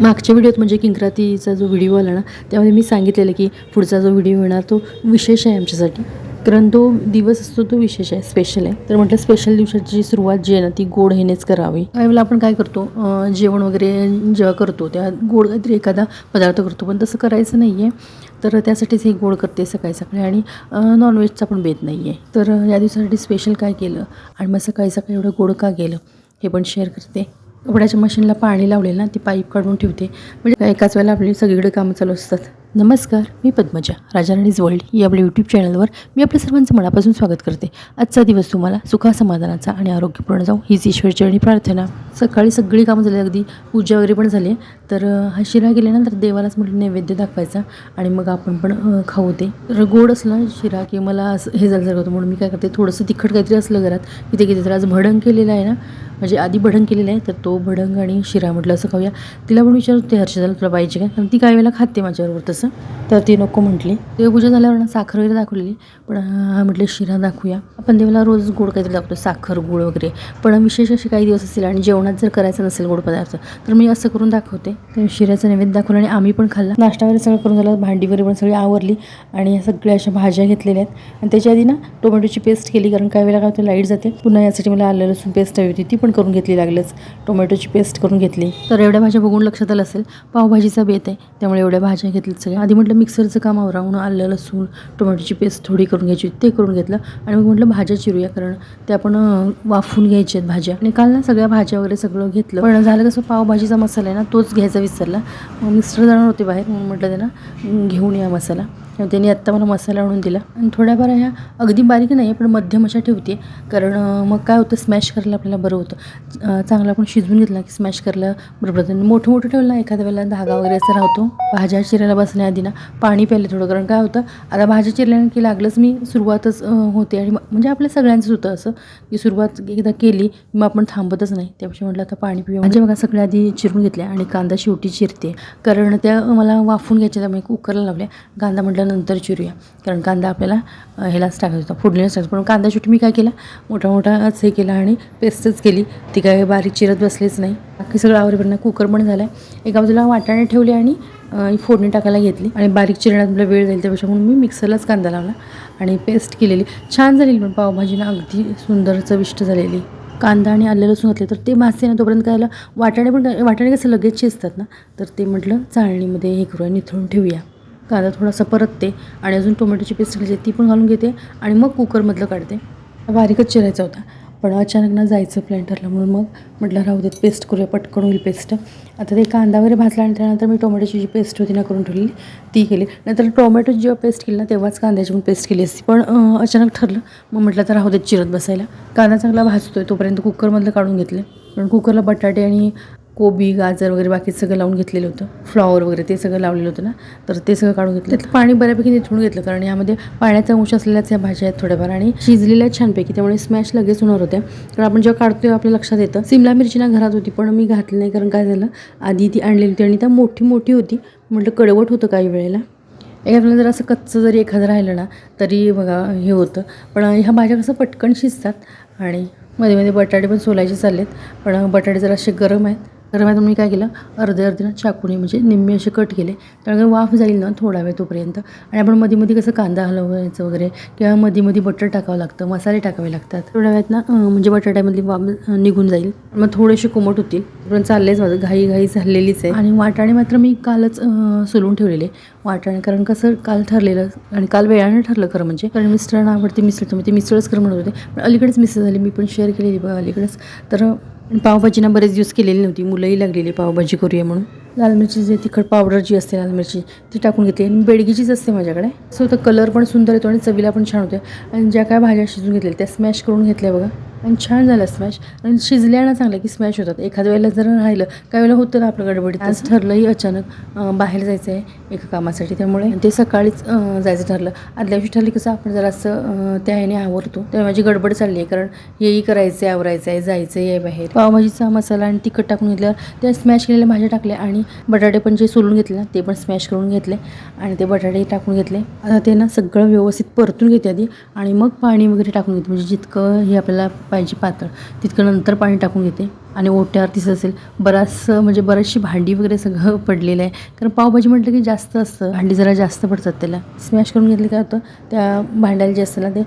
मागच्या व्हिडिओत म्हणजे किंक्रातीचा जो व्हिडिओ आला ना त्यामध्ये मी सांगितलेलं की पुढचा जो व्हिडिओ येणार तो विशेष आहे आमच्यासाठी. कारण तो दिवस असतो तो विशेष आहे स्पेशल आहे. तर म्हटलं स्पेशल दिवसाची सुरुवात जी आहे ना ती गोड हेनेच करावी. काही वेळेला आपण काय करतो जेवण वगैरे जेव्हा करतो त्या गोड काहीतरी एखादा पदार्थ करतो पण तसं करायचं नाही आहे तर त्यासाठीच हे गोड करते सकाळी सकाळी आणि नॉनव्हेजचा पण बेत नाही आहे तर या दिवसासाठी स्पेशल काय केलं आणि मग सकाळी सकाळी एवढं गोड का केलं हे पण शेअर करते. कपड्याच्या मशीनला पाणी लावलेलं ना ती पाईप काढून ठेवते. म्हणजे एकाच वेळेला आपली सगळीकडे कामं चालू असतात. नमस्कार मी पद्मजा राजाराणीज वर्ल्ड या आपल्या यूट्यूब चॅनलवर मी आपल्या सर्वांचं मनापासून स्वागत करते. आजचा दिवस तुम्हाला सुखा समाधानाचा आणि आरोग्यपूर्ण जाऊ हीच ईश्वरचरणी प्रार्थना. सकाळी सगळी कामं झाली अगदी पूजा वगैरे पण झाली तर हा शिरा गेल्यानंतर देवालाच म्हटलं नैवेद्य दाखवायचा आणि मग आपण पण खाऊ ते. तर गोड असलं शिरा की मला असं हे झालं होतं म्हणून मी काय करते थोडंसं तिखट काहीतरी असलं घरात की ते तर आज भडंग केलेलं आहे ना म्हणजे आधी भडंग केलेलं आहे तर तो भडंग आणि शिरा म्हटलं असं खाऊया. तिला पण विचारत होते हर्षदाला तुला पाहिजे काय? कारण ती काही वेळेला खाते माझ्याबरोबर तसं. तर ती नको म्हटली. देवपूजा झाल्यावर ना साखर वगैरे दाखवलेली. पण म्हटलं म्हटले शिरा दाखवूया. आपण देवाला रोज गोड काहीतरी दाखवतो. साखर गुळ वगैरे. पण विशेष असे काही दिवस असतील आणि जेवणात जर करायचं नसेल गोड पदार्थ तर मी असं करून दाखवते. तर शिऱ्याचं नैवेद्य दाखवलं आणि आम्ही पण खाल्ला. नाश्ता वगैरे सगळं करून झालं. भांडी वगैरे पण सगळी आवरली. आणि या सगळ्या अशा भाज्या घेतलेल्या आहेत. आणि त्याच्या आधी ना टोमॅटोची पेस्ट केली. कारण काही वेळेला काय होतं लाइट जाते. पुन्हा यासाठी मला आलं लसूण पेस्ट हवी होती. ती पण करून घेतली लागलंच. टोमॅटोची पेस्ट करून घेतली. तर एवढ्या भाज्या बघून लक्षात आलं असेल पावभाजीचा बेत आहे. त्यामुळे एवढ्या भाज्या घेतल्यात सगळ्या आधी म्हटलं मिक्सरचं काम आवरावून आलं लसूण टोमॅटोची पेस्ट थोडी करून घ्यायची ते करून घेतलं. आणि मग म्हटलं भाज्या चिरूया कारण ते आपण वाफून घ्यायच्या आहेत भाज्या. आणि काल ना सगळ्या भाज्या वगैरे सगळं घेतलं. पण झालं कसं पावभाजीचा मसाला आहे ना तोच घ्यायचा विसरला. मग मिस्टर जाणार होते बाहेर म्हणून म्हटलं त्यांना घेऊन या मसाला. त्यांनी आत्ता मला मसाला आणून दिला. आणि थोड्याफार ह्या अगदी बारीक नाही आहे पण मध्यम अशा ठेवते. कारण मग काय होतं स्मॅश करायला आपल्याला बरं होतं. चांगलं चांगला आपण शिजवून घेतला की स्मॅश करायला बरं पडतं. आणि मोठं मोठं ठेवलं ना एखाद्या वेळेला धागा वगैरे असं राहतो. भाज्या चिरायला बसण्याआधी ना पाणी प्यायलं थोडं. कारण काय होतं आता भाज्या चिरल्यानं की लागलंच मी सुरुवातच होते. आणि म्हणजे आपल्या सगळ्यांचंच होतं असं. की सुरुवात एकदा केली मग आपण थांबतच नाही. त्यापेक्षा म्हटलं आता पाणी पिऊ म्हणजे बघा सगळ्या आधी चिरून घेतल्या आणि कांदा शेवटी चिरते. कारण त्या मला वाफून घ्यायच्या त्यामुळे कुकरला लावल्या. कांदा म्हटलं नंतर चिरूया. कारण कांदा आपल्याला ह्यालाच टाकायचा होता फोडणीलाच टाकायचं पण कांदा शेवटी मी काय केला मोठा मोठाच हे केला आणि पेस्टच केली. ती काय बारीक चिरत बसलीच नाही. बाकी सगळं आवरेपर्यंत कुकर पण झाला आहे एका बाजूला वाटाणे ठेवले आणि फोडणी टाकायला घेतली. आणि बारीक चिरण्यात मला वेळ जाईल त्यापेक्षा म्हणून मी मिक्सरलाच कांदा लावला आणि पेस्ट केलेली. छान झालेली पण पावभाजीनं अगदी सुंदर चविष्ट झालेली. कांदा आणि आलं लसूण घातले तर ते मासे ना तोपर्यंत काय झालं वाटाणे पण वाटाणे कसं लगेच शिजतात ना तर ते म्हटलं चाळणीमध्ये हे करूया निथळून ठेवूया. कांदा थोडासा परतते आणि अजून टोमॅटोची पेस्ट घालते ती पण घालून घेते आणि मग कुकरमधलं काढते. बारीकच चिरायचा होता पण अचानक ना जायचं प्लॅन ठरलं म्हणून मग म्हटलं राहू देत पेस्ट करूया पटकन होईल पेस्ट. आता ते कांदा वगैरे भाजला आणि त्यानंतर मी टोमॅटोची जी पेस्ट होती ना करून ठेवली ती केली. नंतर टोमॅटोची जेव्हा पेस्ट केली ना तेव्हाच कांद्याची पण पेस्ट केली असती. पण अचानक ठरलं मग म्हटलं तर राहू देत चिरत बसायला. कांदा चांगला भाजतोय तोपर्यंत कुकरमधलं काढून घेतले पण कुकरला बटाटे आणि कोबी गाजर वगैरे बाकी सगळं लावून घेतलेलं होतं. फ्लॉवर वगैरे ते सगळं लावलेलं होतं ना. तर ते सगळं काढून घेतलं. तर पाणी बऱ्यापैकी निथळून घेतलं कारण यामध्ये पाण्याचा अंश असलेल्याच या भाज्या आहेत थोड्याफार आणि शिजलेल्या आहेत छानपैकी. त्यामुळे स्मॅश लगेच होणार होत्या. कारण आपण जेव्हा काढतो तेव्हा आपल्या लक्षात येतं. सिमला मिरची ना घरात होती पण मी घातली नाही कारण काय झालं? आधी ती आणलेली होती आणि त्या मोठी मोठी होती. म्हटलं कडवट होतं काही वेळेला. एखाद्याला जर असं कच्चं जरी एखादं राहिलं ना तरी बघा हे होतं. पण ह्या भाज्या कसं पटकन शिजतात आणि मध्ये मध्ये बटाटे पण सोलायचे चाललेत. पण बटाटे जरा असे गरम आहेत. तर मग मी काय केलं? अर्धे अर्धे ना चाकूने म्हणजे निम्मे असे कट केले. त्यामुळे वाफ जाईल ना थोडा वेळ तोपर्यंत. आणि आपण मध्ये मध्ये कसं कांदा हलवायचं वगैरे किंवा मध्ये मध्ये बटर टाकावं लागतं मसाले टाकावे लागतात. थोड्या वेळात ना म्हणजे बटाट्यामधली वाफ निघून जाईल. मग थोडेसे कोमट होतील. पण चाललेच माझं. घाई घाई झालेलीच आहे. आणि वाटाणे मात्र मी कालच सोलून ठेवलेले. वाटाणे कारण कसं काल ठरलेलं आणि काल वेळानं ठरलं खरं म्हणजे. कारण मिस्टरांना आवडते मिसळ तुम्ही ते मिसळच कर म्हणत होते. पण अलीकडेच मिसळ झाली. मी पण शेअर केलेली बघा अलीकडेच. तर पावभाजी ना बरेच दिवस केलेली नव्हती. मुलंही लागलेली पावभाजी करूया म्हणून. लाल मिरची जे तिखट पावडर जी असते लाल मिरची ती टाकून घेतली आणि बेडगीचीच असते माझ्याकडे. सो तर कलर पण सुंदर येतो आणि चवीला पण छान होते. आणि ज्या काय भाज्या शिजून घेतलेल्या त्या स्मॅश करून घेतल्या बघा. आणि छान झालं स्मॅश आणि शिजल्या ना चांगलं की स्मॅश होतात. एखाद्या वेळेला जर राहिलं काही वेळेला होतं ना आपलं गडबडीत आज ठरलंही अचानक बाहेर जायचं आहे एका कामासाठी. त्यामुळे ते सकाळीच जायचं ठरलं. आदल्या दिवशी ठरलं कसं आपण जरासं अं, त्या ह्याने आवरतो. तर माझी गडबड चालली आहे कारण हेही करायचं आहे आवरायचं आहे जायचं आहे बाहेर. पावभाजीचा मसाला आणि तिखट टाकून घेतल्यावर त्या स्मॅश केलेल्या भाज्या टाकल्या आणि बटाटे पण जे सोलून घेतले ना ते पण स्मॅश करून घेतले. आणि ते बटाटे टाकून घेतले. आता ते ना सगळं व्यवस्थित परतून घेते आधी. आणि मग पाणी वगैरे टाकून घेते. म्हणजे जितकं हे आपल्याला पाहिजे पातळ. तितकं नंतर पाणी टाकून घेते. आणि ओट्यावर दिसत असेल बराचसं म्हणजे बरीचशी भांडी वगैरे सगळं पडलेलं आहे. कारण पावभाजी म्हटलं की जास्त असतं. भांडी जरा जास्त पडतात त्याला. स्मॅश करून घेतलं काय होतं? त्या भांड्याला जे असतं ना ते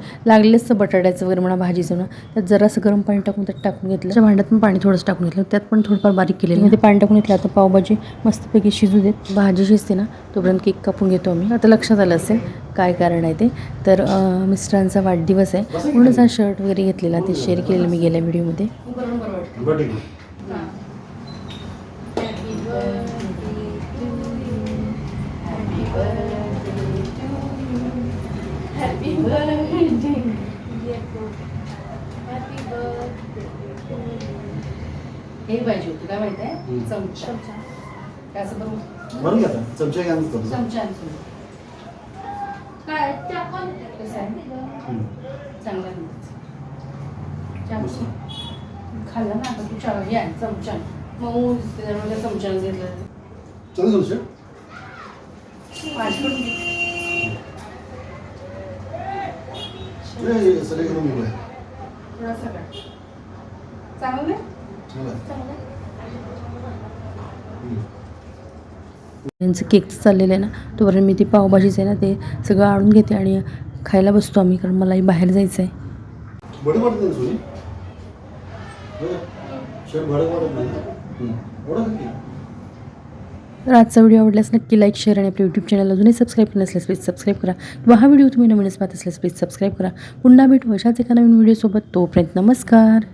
असतं बटाट्याचं वगैरे म्हणा भाजीचं म्हणा. त्यात जरासं गरम पाणी टाकून त्यात टाकून घेतलं. त्या भांड्यात पण पाणी थोडंसं टाकून घेतलं. त्यात पण थोडंफार बारीक केलेलं ते पाणी टाकून घेतलं. आता पावभाजी मस्तपैकी शिजू देत. भाजी शिजते ना तोपर्यंत केक कापून घेतो आम्ही. आता लक्षात आलं असेल काय कारण आहे ते. तर मिस्टरांचा वाढदिवस आहे. म्हणूनच हा शर्ट वगैरे घेतलेला. ते शेअर केलेलं मी गेल्या व्हिडिओमध्ये हे पाहिजे होतं. काय माहिती आहे? हम्म. चमचा. काय असं घ्या आता चमचा घ्या आणि करतो. चमचा आणतो काय? कसं आहे हम्म. चांगला आहे. खाल्ला ना आता तू चहा घे आणि चमचा मऊ त्या घेतलं. चला चमचा. पाठवून ए, सगळे करून घेऊया थोडासा काढ चांगलं आहे? त्यांचं केकचं चाललेलं आहे ना तोपर्यंत मी ती पावभाजीचं आहे ना ते सगळं आणून घेते आणि खायला बसतो आम्ही कारण मलाही बाहेर जायचं आहे तर आजचा व्हिडिओ आवडल्यास नक्की लाईक शेअर आणि आपल्या यूट्यूब चॅनल अजूनही सबस्क्राईब केलं नसल्यास प्लीज सबस्क्राईब करा. किंवा हा व्हिडिओ तुम्ही नवीनच पाहत असल्यास प्लीज सबस्क्राईब करा. पुन्हा भेटू अशाच एका नवीन व्हिडिओसोबत तोपर्यंत नमस्कार.